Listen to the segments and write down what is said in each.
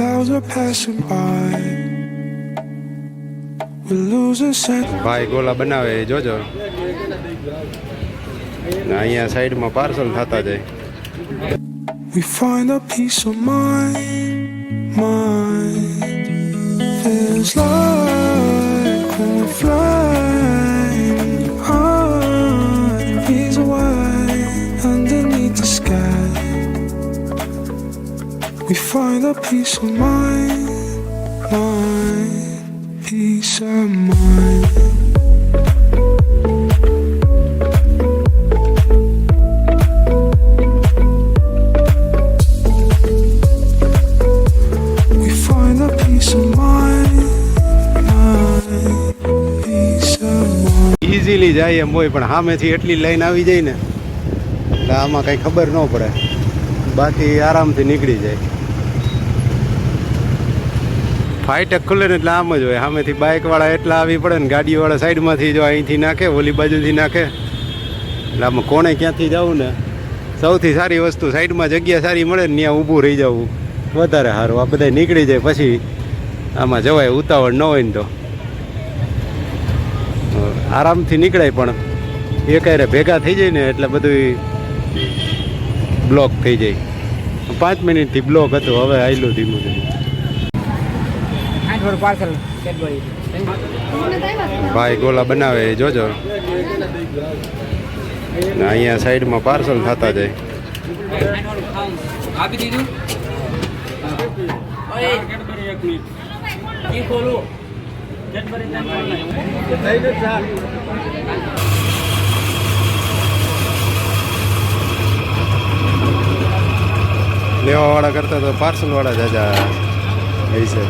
clouds are passing by. We lose a sense. ભાઈ ગોલા બનાવે એ જોજો ને અહીંયા સાઈડમાં પાર્સલ થતા જાય We find a peace of mind, mind. Feels like A peace of mind, mind, peace of mind. Easily જાય એમ હોય પણ સામેથી એટલી લાઈન આવી જાય ને એટલે આમાં કંઈ ખબર ન પડે બાકી આરામથી નીકળી જાય ફાઇટક ખુલે ને એટલે આમ જ હોય. સામેથી બાઇકવાળા એટલા આવી પડે ને ગાડીવાળા સાઈડમાંથી જો અહીંથી નાખે, ઓલી બાજુથી નાખે. એટલે આમાં કોણે ક્યાંથી જવું ને? સૌથી સારી વસ્તુ સાઈડમાં જગ્યા સારી મળે ને ત્યાં ઊભું રહી જવું. વધારે સારું. આ બધા નીકળી જાય પછી આમાં જવાય ઉતાવળ ન હોય ને તો. આરામથી નીકળાય પણ એકાયરે ભેગા થઈ જાય ને એટલે બધું બ્લોક થઈ જાય. પાંચ મિનિટથી બ્લોક હતું. હવે આયલું ધીમું ધીમું આઠ વડ પાર્સલ ભાઈ ગોલા બનાવે એ જોજો. અહીંયા સાઈડમાં પાર્સલ થતા જાય. આપી દીધું લેવાવાળા કરતા તો પાર્સલવાળા જાજા એ છે.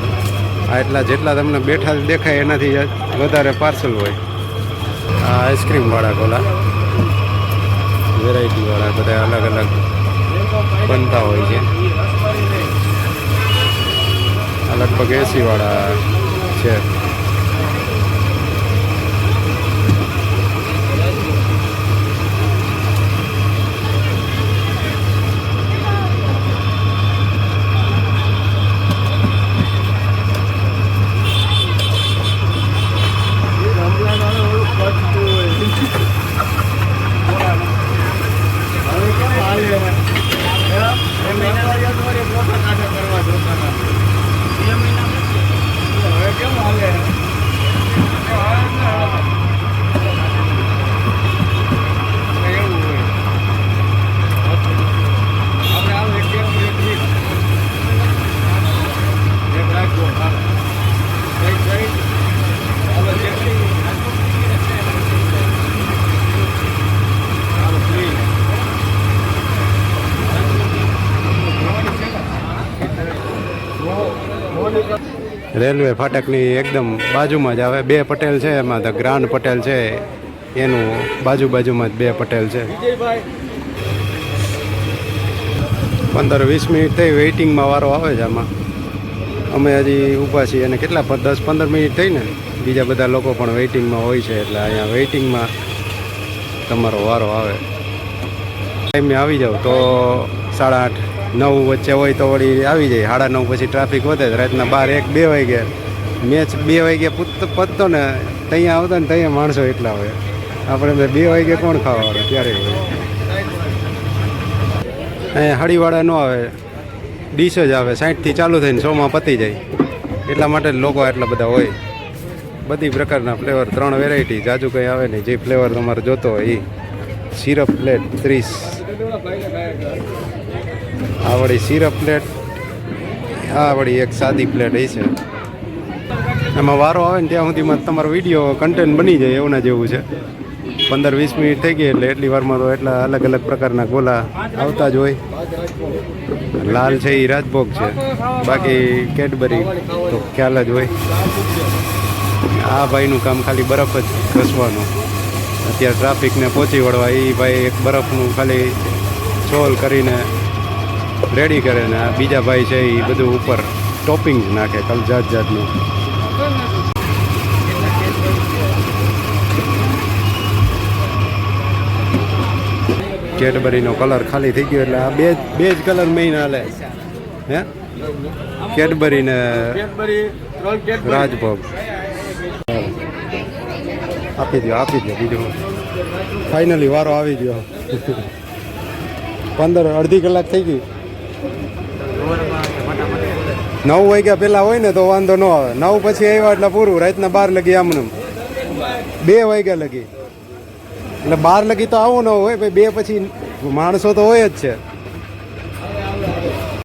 એટલા જેટલા તમને બેઠા દેખાય એનાથી વધારે પાર્સલ હોય. આ આઈસ્ક્રીમવાળા ગોલા. વેરાયટીવાળા બધા અલગ અલગ બનતા હોય છે. લગભગ એસીવાળા છે. રેલવે ફાટકની એકદમ બાજુમાં જ આવે. બે પટેલ છે, એમાં ધ ગ્રાન્ડ પટેલ છે, એનું બાજુ બાજુમાં જ બે પટેલ છે. પંદર વીસ મિનિટ થઈ, વેઇટિંગમાં વારો આવે છે આમાં. અમે હજી ઊભા છીએ અને કેટલા દસ પંદર મિનિટ થઈ ને, બીજા બધા લોકો પણ વેઇટિંગમાં હોય છે એટલે અહીંયા વેઇટિંગમાં તમારો વારો આવે. ટાઈમે આવી જાવ તો સાડા આઠ નવ વચ્ચે હોય તો વળી આવી જાય. સાડા નવ પછી ટ્રાફિક વધે રાતના બાર એક બે વાગે મેચ બે વાગે પૂત પતતો ને ત્યાં આવતો ને ત્યાં માણસો એટલા હોય. આપણે બે વાગે કોણ ખાવાવાળું ત્યારે હોય? અહીંયા હાડીવાળા ન આવે. ડીશ જ આવે. સાઠથી ચાલુ થઈને સોમાં પતી જાય. એટલા માટે લોકો આટલા બધા હોય. બધી પ્રકારના ફ્લેવર ત્રણ વેરાયટી જાજુ કંઈ આવે નહીં. જે ફ્લેવર તમારે જોતો હોય એ સિરપ પ્લેટ ત્રીસ. આ વળી સિરપ પ્લેટ આ વળી એક સાદી પ્લેટ એ છે. એમાં વારો આવે ને ત્યાં સુધીમાં તમારો વીડિયો કન્ટેન્ટ બની જાય એવું જેવું છે. પંદર, વીસ મિનિટ થઈ ગઈ એટલે એટલી વારમાં તો એટલા અલગ અલગ પ્રકારના ગોલા આવતા જ હોય. લાલ છે એ રાજભોગ છે. બાકી કેડબરી તો ખ્યાલ જ હોય. આ ભાઈનું કામ ખાલી બરફ જ ઘસવાનું. અત્યારે ટ્રાફિકને પહોંચી વળવા એ ભાઈ એક બરફનું ખાલી છોલ કરીને રેડી કરે ને આ બીજા ભાઈ છે એ બધું ઉપર ટોપિંગ નાખે કલ જાત જાતનું. કેડબરીનો કલર ખાલી થઈ ગયો એટલે આ બે બે જ કલર મેઇન હાલે. હે? કેડબરી ને રાજભોગ. આપી દો આપી દો બીજું. ફાઇનલી વારો આવી ગયો. પંદર અડધી કલાક થઈ ગઈ. નવ વાગ્યા પહેલાં હોય ને તો વાંધો ન આવે. નવ પછી આવ્યા એટલે પૂરું. રાતના બાર લગી આમનું. બે વાગ્યા લગી. એટલે બાર લગી તો આવું ન હોય, ભાઈ બે પછી માણસો તો હોય જ છે.